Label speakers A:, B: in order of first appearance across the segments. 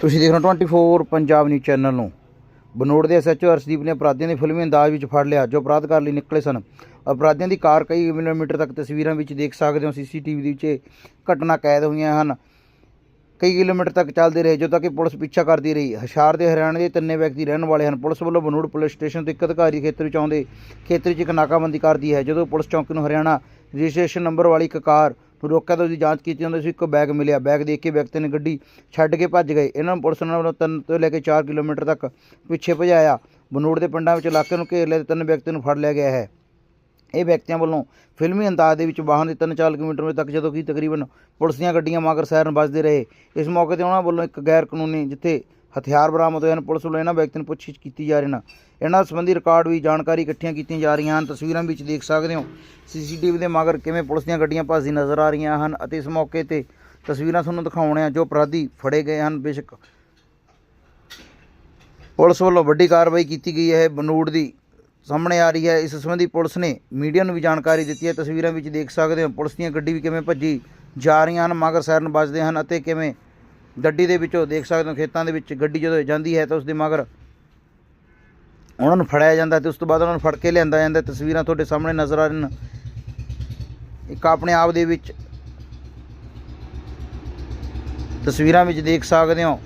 A: ਤੁਸੀਂ ਦੇਖ ਰਹੇ ਹੋ 24 ਪੰਜਾਬ ਨਿਊਜ਼ ਚੈਨਲ ਨੂੰ। ਬਨੋੜ ਦੇ ਐਸਐਚਓ ਅਰਸ਼ਦੀਪ ਨੇ ਅਪਰਾਧੀਆਂ ਦੇ ਫਿਲਮੀ ਅੰਦਾਜ਼ ਵਿੱਚ ਫੜ ਲਿਆ। ਜੋ ਅਪਰਾਧ ਕਰਨ ਲਈ ਨਿਕਲੇ ਸਨ, ਅਪਰਾਧੀਆਂ ਦੀ ਕਾਰ ਕਈ ਕਿਲੋਮੀਟਰ ਤੱਕ ਤਸਵੀਰਾਂ ਵਿੱਚ ਦੇਖ ਸਕਦੇ ਹੋ। ਸੀਸੀਟੀਵੀ ਦੇ ਵਿੱਚ ਘਟਨਾ ਕੈਦ ਹੋਈਆਂ ਹਨ। ਕਈ ਕਿਲੋਮੀਟਰ ਤੱਕ ਚੱਲਦੇ ਰਹੇ ਜਦੋਂ ਤੱਕ ਕਿ ਪੁਲਿਸ ਪਿੱਛਾ ਕਰਦੀ ਰਹੀ। ਹਸ਼ਾਰ ਦੇ ਹਰਿਆਣੇ ਦੇ ਤਿੰਨੇ ਵਿਅਕਤੀ ਰਹਿਣ ਵਾਲੇ ਹਨ। ਪੁਲਿਸ ਵੱਲੋਂ ਬਨੂੜ ਪੁਲਿਸ ਸਟੇਸ਼ਨ ਤੋਂ ਇੱਕ ਅਧਿਕਾਰੀ ਖੇਤਰ ਵਿੱਚ ਆਉਂਦੇ ਖੇਤਰ ਵਿੱਚ ਇੱਕ ਨਾਕਾਬੰਦੀ ਕਰਦੀ ਹੈ, ਜਦੋਂ ਪੁਲਿਸ ਚੌਂਕੀ ਨੂੰ ਹਰਿਆਣਾ ਰਜਿਸਟ੍ਰੇਸ਼ਨ ਨੰਬਰ ਵਾਲੀ ਇੱਕ ਕਾਰ ਨੂੰ ਰੋਕਿਆ ਤਾਂ ਉਸਦੀ ਜਾਂਚ ਕੀਤੀ ਜਾਂਦੀ ਸੀ ਇੱਕ ਬੈਗ ਮਿਲਿਆ ਬੈਗ ਦੇਖ ਕੇ ਵਿਅਕਤੀ ਨੇ ਗੱਡੀ ਛੱਡ ਕੇ ਭੱਜ ਗਏ। ਇਹਨਾਂ ਨੂੰ ਪੁਲਿਸ ਨੇ ਵੱਲੋਂ ਤਿੰਨ ਤੋਂ ਲੈ ਕੇ 4 ਕਿਲੋਮੀਟਰ ਤੱਕ ਪਿੱਛੇ ਭਜਾਇਆ। ਬਨੂੜ ਦੇ ਪਿੰਡਾਂ ਵਿੱਚ ਇਲਾਕੇ ਨੂੰ ਘੇਰ ਲਿਆ ਤੇ ਤਿੰਨ ਵਿਅਕਤੀਆਂ ਨੂੰ ਫੜ ਲਿਆ ਗਿਆ ਹੈ। ਇਹ ਵਿਅਕਤੀਆਂ ਵੱਲੋਂ ਫਿਲਮੀ ਅੰਦਾਜ਼ ਦੇ ਵਿੱਚ ਵਾਹਨ ਦੇ ਤਿੰਨ ਚਾਰ ਕਿਲੋਮੀਟਰ ਤੱਕ ਜਦੋਂ ਕਿ ਤਕਰੀਬਨ ਪੁਲਿਸ ਦੀਆਂ ਗੱਡੀਆਂ ਮਗਰ ਸਾਇਰਨ ਵੱਜਦੇ ਰਹੇ। ਇਸ ਮੌਕੇ ਤੇ ਉਹਨਾਂ ਵੱਲੋਂ ਇੱਕ ਗੈਰ ਕਾਨੂੰਨੀ ਜਿੱਥੇ ਹਥਿਆਰ ਬਰਾਮਦ ਹੋਏ ਹਨ। ਪੁਲਿਸ ਵੱਲੋਂ ਇਹਨਾਂ ਵਿਅਕਤੀਆਂ ਨੂੰ ਪੁੱਛਗਿੱਛ ਕੀਤੀ ਜਾ ਰਹੀ ਹੈ। ਇਹਨਾਂ ਸੰਬੰਧੀ ਰਿਕਾਰਡ ਵੀ ਜਾਣਕਾਰੀ ਇਕੱਠੀਆਂ ਕੀਤੀਆਂ ਜਾ ਰਹੀਆਂ ਹਨ। ਤਸਵੀਰਾਂ ਵਿੱਚ ਦੇਖ ਸਕਦੇ ਹੋ, ਸੀਸੀਟੀਵੀ ਦੇ ਮਗਰ ਕਿਵੇਂ ਪੁਲਿਸ ਦੀਆਂ ਗੱਡੀਆਂ ਭੱਜਦੀ ਨਜ਼ਰ ਆ ਰਹੀਆਂ ਹਨ ਅਤੇ ਇਸ ਮੌਕੇ ਤੇ ਤਸਵੀਰਾਂ ਤੁਹਾਨੂੰ ਦਿਖਾਉਣੇ ਆ ਜੋ ਅਪਰਾਧੀ ਫੜੇ ਗਏ ਹਨ। ਬੇਸ਼ੱਕ ਪੁਲਿਸ ਵੱਲੋਂ ਵੱਡੀ ਕਾਰਵਾਈ ਕੀਤੀ ਗਈ ਹੈ ਬਨੂੜ ਦੀ ਸਾਹਮਣੇ ਆ ਰਹੀ ਹੈ। ਇਸ ਸੰਬੰਧੀ ਪੁਲਿਸ ਨੇ ਮੀਡੀਆ ਨੂੰ ਵੀ ਜਾਣਕਾਰੀ ਦਿੱਤੀ ਹੈ। ਤਸਵੀਰਾਂ ਵਿੱਚ ਦੇਖ ਸਕਦੇ ਹੋ, ਪੁਲਿਸ ਦੀਆਂ ਗੱਡੀ ਵੀ ਕਿਵੇਂ ਭੱਜੀ ਜਾ ਰਹੀਆਂ ਹਨ, ਮਗਰ ਸਾਇਰਨ ਵੱਜਦੇ ਹਨ ਅਤੇ ਕਿਵੇਂ ਗੱਡੀ ਦੇ ਵਿੱਚੋਂ ਦੇਖ ਸਕਦੇ ਹੋ, ਖੇਤਾਂ ਦੇ ਵਿੱਚ ਗੱਡੀ ਜਦੋਂ ਜਾਂਦੀ ਹੈ ਤਾਂ ਉਸ ਦੇ ਮਗਰ ਉਹਨਾਂ ਨੂੰ ਫੜਿਆ ਜਾਂਦਾ ਤੇ ਉਸ ਤੋਂ ਬਾਅਦ ਉਹਨਾਂ ਨੂੰ ਫੜ ਕੇ ਲਿਆਂਦਾ ਜਾਂਦਾ। ਤਸਵੀਰਾਂ ਤੁਹਾਡੇ ਸਾਹਮਣੇ ਨਜ਼ਰ ਆ ਰਹੀਆਂ ਇੱਕ ਆਪਣੇ ਆਪ ਦੇ ਵਿੱਚ ਤਸਵੀਰਾਂ ਵਿੱਚ ਦੇਖ ਸਕਦੇ ਹੋ।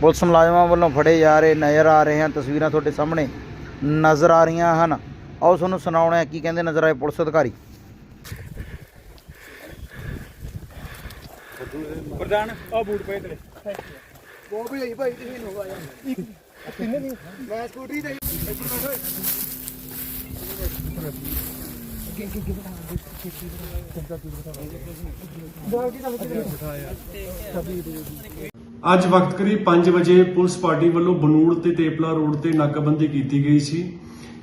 A: ਪੁਲਿਸ ਮੁਲਾਜ਼ਮਾਂ ਵੱਲੋਂ ਫੜੇ ਜਾ ਰਹੇ ਨਜ਼ਰ ਆ ਰਹੇ ਹਨ। ਤਸਵੀਰਾਂ ਤੁਹਾਡੇ ਸਾਹਮਣੇ ਨਜ਼ਰ ਆ ਰਹੀਆਂ ਹਨ। ਆਓ ਤੁਹਾਨੂੰ ਸੁਣਾਉਣਾ ਹੈ, ਕੀ ਕਹਿੰਦੇ ਨਜ਼ਰ ਆਏ ਪੁਲਿਸ ਅਧਿਕਾਰੀ?
B: ਪ੍ਰਧਾਨ ਆ ਬੂਟ ਪਏ ਤੇਰੇ।
C: ਉਹ ਵੀ ਲਈ ਭਾਈ ਤੁਸੀਂ ਨੂੰ ਆਇਆ ਕਿੰਨੇ ਦੀ? ਮੈਂ ਸਕੂਟਰੀ ਤੇ
D: ਅੱਜ ਵਕਤ ਕਰੀਬ 5 ਵਜੇ ਪੁਲਿਸ ਪਾਰਟੀ ਵੱਲੋਂ ਬਨੂੜ ਤੇ ਤੇਪਲਾ ਰੋਡ ਤੇ ਨਾਕਾਬੰਦੀ ਕੀਤੀ ਗਈ ਸੀ।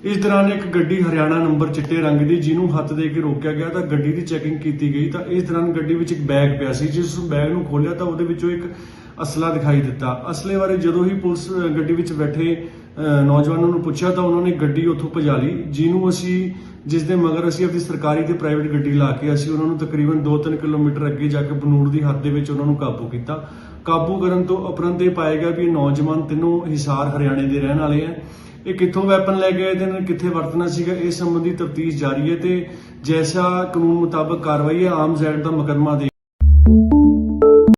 D: ਇਸ ਦੌਰਾਨ ਇੱਕ ਗੱਡੀ ਹਰਿਆਣਾ ਨੰਬਰ ਚਿੱਟੇ ਰੰਗ ਦੀ, ਜਿਹਨੂੰ ਹੱਥ ਦੇ ਕੇ ਰੋਕਿਆ ਗਿਆ, ਤਾਂ ਗੱਡੀ ਦੀ ਚੈਕਿੰਗ ਕੀਤੀ ਗਈ, ਤਾਂ ਇਸ ਦੌਰਾਨ ਗੱਡੀ ਵਿੱਚ ਇੱਕ ਬੈਗ ਪਿਆ ਸੀ, ਜਿਸ ਬੈਗ ਨੂੰ ਖੋਲ੍ਹਿਆ, ਤਾਂ ਉਹਦੇ ਵਿੱਚੋਂ ਇੱਕ ਅਸਲਾ ਦਿਖਾਈ ਦਿੱਤਾ। ਅਸਲੇ ਬਾਰੇ ਜਦੋਂ ਹੀ ਪੁਲਿਸ ਗੱਡੀ ਵਿੱਚ ਬੈਠੇ ਨੌਜਵਾਨਾਂ ਨੂੰ ਪੁੱਛਿਆ, ਤਾਂ ਉਹਨਾਂ ਨੇ ਗੱਡੀ ਉੱਥੋਂ ਭਜਾ ਲਈ, ਜਿਹਨੂੰ ਅਸੀਂ, ਜਿਸ ਦੇ ਮਗਰ ਅਸੀਂ ਆਪਣੀ ਸਰਕਾਰੀ ਤੇ ਪ੍ਰਾਈਵੇਟ ਗੱਡੀ ਲਾ ਕੇ ਅਸੀਂ ਉਹਨਾਂ ਨੂੰ ਤਕਰੀਬਨ 2-3 ਕਿਲੋਮੀਟਰ ਅੱਗੇ ਜਾ ਕੇ ਬਨੂੜ ਦੀ ਹੱਦ ਦੇ ਵਿੱਚ ਉਹਨਾਂ ਨੂੰ ਕਾਬੂ ਕੀਤਾ। ਕਾਬੂ ਕਰਨ ਤੋਂ ਉਪਰੰਤ ਇਹ ਪਾਇਆ ਗਿਆ ਵੀ ਇਹ ਨੌਜਵਾਨ ਤਿੰਨੋਂ ਹਿਸਾਰ ਹਰਿਆਣੇ ਦੇ ਰਹਿਣ ਵਾਲੇ ਆ ਇਹ ਕਿੱਥੋਂ ਵੈਪਨ ਲੈ ਕੇ ਆਏ ਤੇ ਇਹਨਾਂ ਨੇ ਕਿੱਥੇ ਵਰਤਣਾ ਸੀਗਾ, ਇਸ ਸੰਬੰਧੀ ਤਫਤੀਸ਼ ਜਾਰੀ ਹੈ ਤੇ ਜੈਸਾ ਕਾਨੂੰਨ ਮੁਤਾਬਕ ਕਾਰਵਾਈ ਹੈ, ਆਮ ਜ਼ੈਡ ਦਾ ਮੁਕੱਦਮਾ ਦੇ